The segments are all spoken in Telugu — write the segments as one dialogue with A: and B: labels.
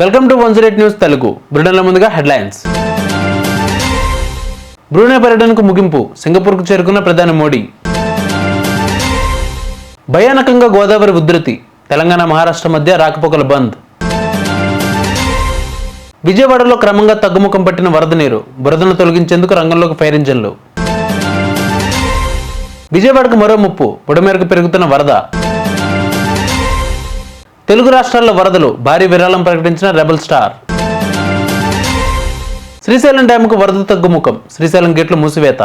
A: Welcome to one zero news Telugu. బ్రిటన్లో ముందుగా హెడ్లైన్స్. బ్రూనే పర్యటనకు ముగింపు సింగపూర్కు చేరుకున్న ప్రధాని మోడీ. భయానకంగా గోదావరి ఉధృతి తెలంగాణ మహారాష్ట్ర మధ్య రాకపోకల బంద్. విజయవాడలో క్రమంగా తగ్గుముఖం పట్టిన వరద నీరు బురదను తొలగించేందుకు రంగంలోకి ఫైర్ ఇంజన్లు. విజయవాడకు మరో ముప్పు బుడమేరకు పెరుగుతున్న వరద. తెలుగు రాష్ట్రాల్లో వరదలు భారీ విరాళం ప్రకటించిన రెబల్ స్టార్. శ్రీశైలం డ్యాముకు వరద తగ్గుముఖం శ్రీశైలం గేట్లు మూసివేత.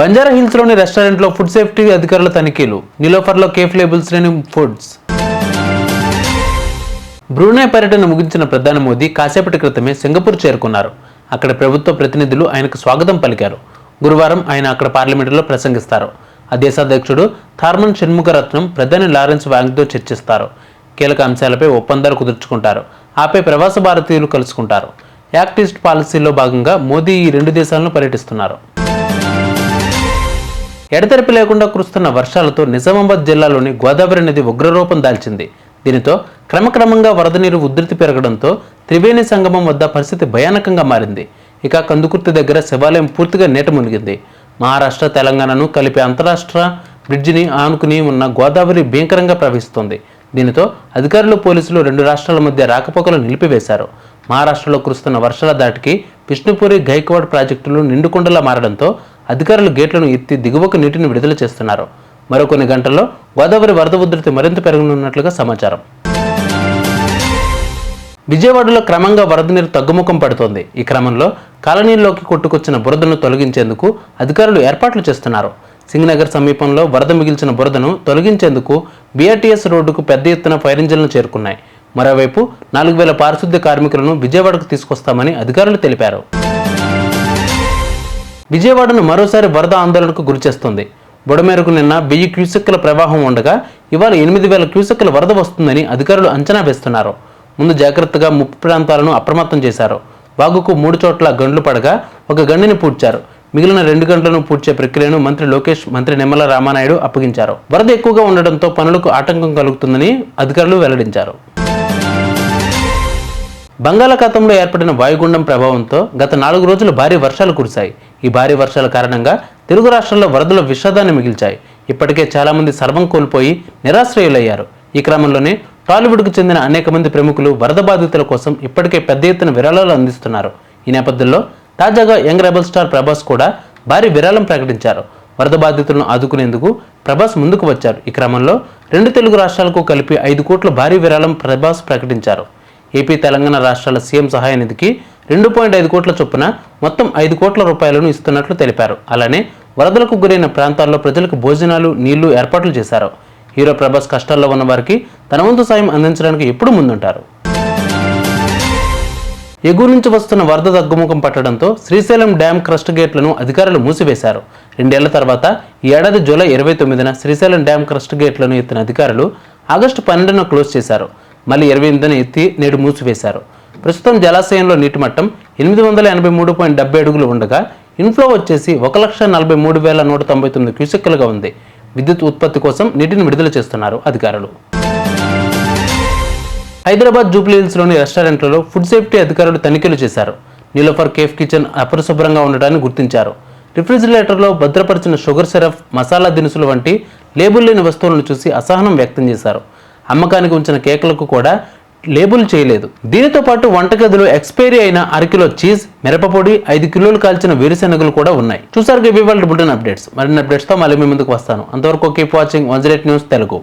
A: బంజారా హిల్స్లోని రెస్టారెంట్లో ఫుడ్ సేఫ్టీ అధికారుల తనిఖీలు నిలోఫర్లో కేఫ్ లేబుల్స్ లేని ఫుడ్స్. బ్రూనై పర్యటన ముగించిన ప్రధాని మోదీ కాసేపటి క్రితమే సింగపూర్ చేరుకున్నారు. అక్కడ ప్రభుత్వ ప్రతినిధులు ఆయనకు స్వాగతం పలికారు. గురువారం ఆయన అక్కడ పార్లమెంటులో ప్రసంగిస్తారు. ఆ దేశాధ్యక్షుడు థార్మన్ షణ్ముఖరత్నం ప్రధాని లారెన్స్ వ్యాంగ్తో చర్చిస్తారు. కీలక అంశాలపై ఒప్పందాలు కుదుర్చుకుంటారు. ఆపై ప్రవాస భారతీయులు కలుసుకుంటారు. యాక్ట్ ఈస్ట్ పాలసీలో భాగంగా మోదీ ఈ రెండు దేశాలను పర్యటిస్తున్నారు. ఎడతెరపి లేకుండా కురుస్తున్న వర్షాలతో నిజామాబాద్ జిల్లాలోని గోదావరి నది ఉగ్రరూపం దాల్చింది. దీనితో క్రమక్రమంగా వరద నీరు ఉధృతి పెరగడంతో త్రివేణి సంగమం వద్ద పరిస్థితి భయానకంగా మారింది. ఇక కందుకుర్తి దగ్గర శివాలయం పూర్తిగా నీట మునిగింది. మహారాష్ట్ర తెలంగాణను కలిపే అంతరాష్ట్ర బ్రిడ్జిని ఆనుకుని ఉన్న గోదావరి భీకరంగా ప్రవహిస్తోంది. దీనితో అధికారులు పోలీసులు రెండు రాష్ట్రాల మధ్య రాకపోకలు నిలిపివేశారు. మహారాష్ట్రలో కురుస్తున్న వర్షాల దాటికి విష్ణుపూరి గైక్వాడ్ ప్రాజెక్టులు నిండుకుండలా మారడంతో అధికారులు గేట్లను ఎత్తి దిగువకు నీటిని విడుదల చేస్తున్నారు. మరో కొన్ని గంటల్లో గోదావరి వరద ఉధృతి మరింత పెరగనున్నట్లుగా సమాచారం. విజయవాడలో క్రమంగా వరద నీరు తగ్గుముఖం పడుతోంది. ఈ క్రమంలో కాలనీల్లోకి కొట్టుకొచ్చిన బురదను తొలగించేందుకు అధికారులు ఏర్పాట్లు చేస్తున్నారు. సింగనగర్ సమీపంలో వరద మిగిల్చిన బురదను తొలగించేందుకు బీఆర్టీఎస్ రోడ్డుకు పెద్ద ఎత్తున ఫైర్ చేరుకున్నాయి. మరోవైపు నాలుగు వేల పారిశుద్ధ్య కార్మికులను విజయవాడకు తీసుకొస్తామని అధికారులు తెలిపారు. విజయవాడను మరోసారి వరద ఆందోళనకు గురిచేస్తుంది బుడమేరకు నిన్న వెయ్యి క్యూసెక్కుల ప్రవాహం ఉండగా ఇవాళ ఎనిమిది వేల క్యూసెక్కుల వరద వస్తుందని అధికారులు అంచనా వేస్తున్నారు. ముందు జాగ్రత్తగా ముప్పు ప్రాంతాలను అప్రమత్తం చేశారు. వాగుకు మూడు చోట్ల గండ్లు పడగా ఒక గండిని పూడ్చారు. మిగిలిన రెండు గంటలను పూడ్చే ప్రక్రియను మంత్రి లోకేష్ మంత్రి నిమ్మల రామానాయుడు అప్పగించారు. వరద ఎక్కువగా ఉండడంతో పనులకు ఆటంకం కలుగుతుందని అధికారులు వెల్లడించారు. బంగాళాఖాతంలో ఏర్పడిన వాయుగుండం ప్రభావంతో గత నాలుగు రోజులు భారీ వర్షాలు కురిశాయి. ఈ భారీ వర్షాల కారణంగా తెలుగు రాష్ట్రాల్లో వరదల విషాదాన్ని మిగిల్చాయి. ఇప్పటికే చాలామంది సర్వం కోల్పోయి నిరాశ్రయులయ్యారు. ఈ క్రమంలోనే టాలీవుడ్కు చెందిన అనేక మంది ప్రముఖులు వరద బాధితుల కోసం ఇప్పటికే పెద్ద ఎత్తున విరాళాలు అందిస్తున్నారు. ఈ నేపథ్యంలో తాజాగా యంగ్ రెబల్ స్టార్ ప్రభాస్ కూడా భారీ విరాళం ప్రకటించారు. వరద బాధితులను ఆదుకునేందుకు ప్రభాస్ ముందుకు వచ్చారు. ఈ క్రమంలో రెండు తెలుగు రాష్ట్రాలకు కలిపి ఐదు కోట్ల భారీ విరాళం ప్రభాస్ ప్రకటించారు. ఏపీ తెలంగాణ రాష్ట్రాల సీఎం సహాయ నిధికి రెండు పాయింట్ ఐదు కోట్ల చొప్పున మొత్తం ఐదు కోట్ల రూపాయలను ఇస్తున్నట్లు తెలిపారు. అలానే వరదలకు గురైన ప్రాంతాల్లో ప్రజలకు భోజనాలు నీళ్ళు ఏర్పాట్లు చేశారు. హీరో ప్రభాస్ కష్టాల్లో ఉన్న వారికి తన వంతు సాయం అందించడానికి ఎప్పుడు ముందుంటారు. ఎగువ నుంచి వస్తున్న వరద తగ్గుముఖం పట్టడంతో శ్రీశైలం డ్యాం క్రస్ట్ గేట్లను అధికారులు మూసివేశారు. రెండేళ్ళ తర్వాత ఈ ఏడాది జూలై ఇరవై తొమ్మిదిన శ్రీశైలం డ్యాం క్రస్ట్ గేట్లను ఎత్తిన అధికారులు ఆగస్టు పన్నెండున క్లోజ్ చేశారు. మళ్ళీ ఇరవై ఎనిమిదిన ఎత్తి నేడు మూసివేశారు. ప్రస్తుతం జలాశయంలో నీటి మట్టం ఎనిమిది వందల ఎనభై మూడు పాయింట్ డెబ్బై అడుగులు ఉండగా ఇన్ఫ్లో వచ్చేసి ఒక లక్ష నలభై మూడు వేల నూట తొంభై తొమ్మిది క్యూసెక్కులుగా ఉంది. విద్యుత్ ఉత్పత్తి కోసం నీటిని విడుదల చేస్తున్నారు అధికారులు. హైదరాబాద్ జూబ్లీహిల్స్లోని రెస్టారెంట్లలో ఫుడ్ సేఫ్టీ అధికారులు తనిఖీలు చేశారు. నీలోఫర్ కేఫ్ కిచెన్ అపరిశుభ్రంగా ఉండటాన్ని గుర్తించారు. రిఫ్రిజిరేటర్లో భద్రపరిచిన షుగర్ సిరప్ మసాలా దినుసులు వంటి లేబుల్ లేని వస్తువులను చూసి అసహనం వ్యక్తం చేశారు. అమ్మకానికి ఉంచిన కేకులకు కూడా లేబుల్ చేయలేదు. దీనితో పాటు వంటగదిలో ఎక్స్పైరీ అయిన అరకిలో చీజ్ మిరపపొడి ఐదు కిలోలు కాల్చిన వేరుశెనగలు కూడా ఉన్నాయి. చూసారు ఇవి వాళ్ళ బుల్టన్ అప్డేట్స్. మరిన్ని అప్డేట్స్తో మళ్ళీ మీ ముందుకు వస్తాను. అంతవరకు keep watching one news Telugu